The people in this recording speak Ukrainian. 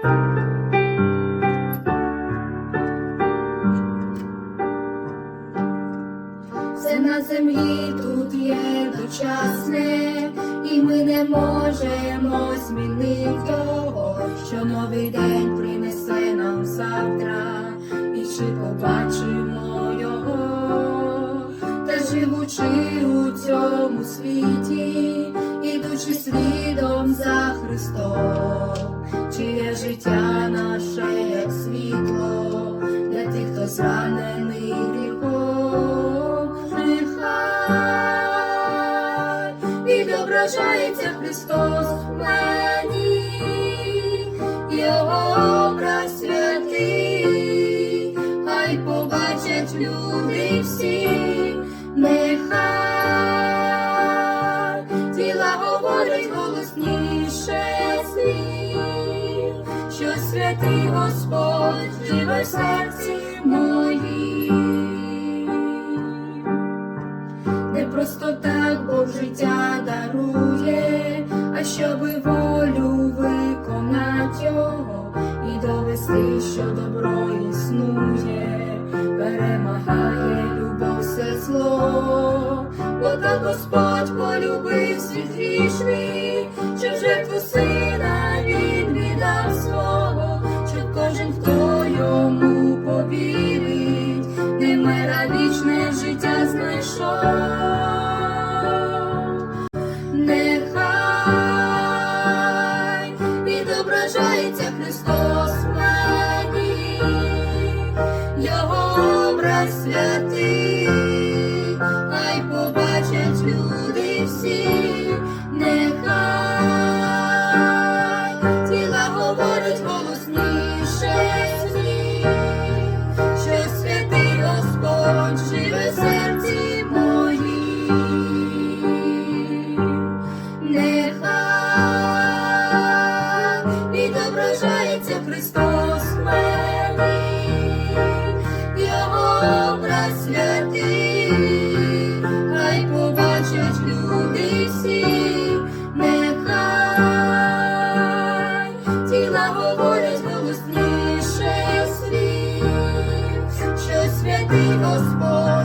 Все на землі тут є дочасне, і ми не можемо змінити того, що новий день принесе нам завтра, і чи побачимо його, та живучи у цьому світі, ідучи слідом за Христом, чиє життя наше як світло для тих, хто зранений гріхом, нехай відображається Христос в мені, Його образ святий, хай побачать люди всі, святий Господь живе в серці моїм. Не просто так Бог життя дарує, а щоби волю виконать його і довести, що добро існує, перемагає любов все зло, бо так Господь полюбив світ грішний, що жертву сина не мера вічне життя знайшов. Нехай відображається Христос мені, Його образ святий, хай побачать люди всі, благослови Господь.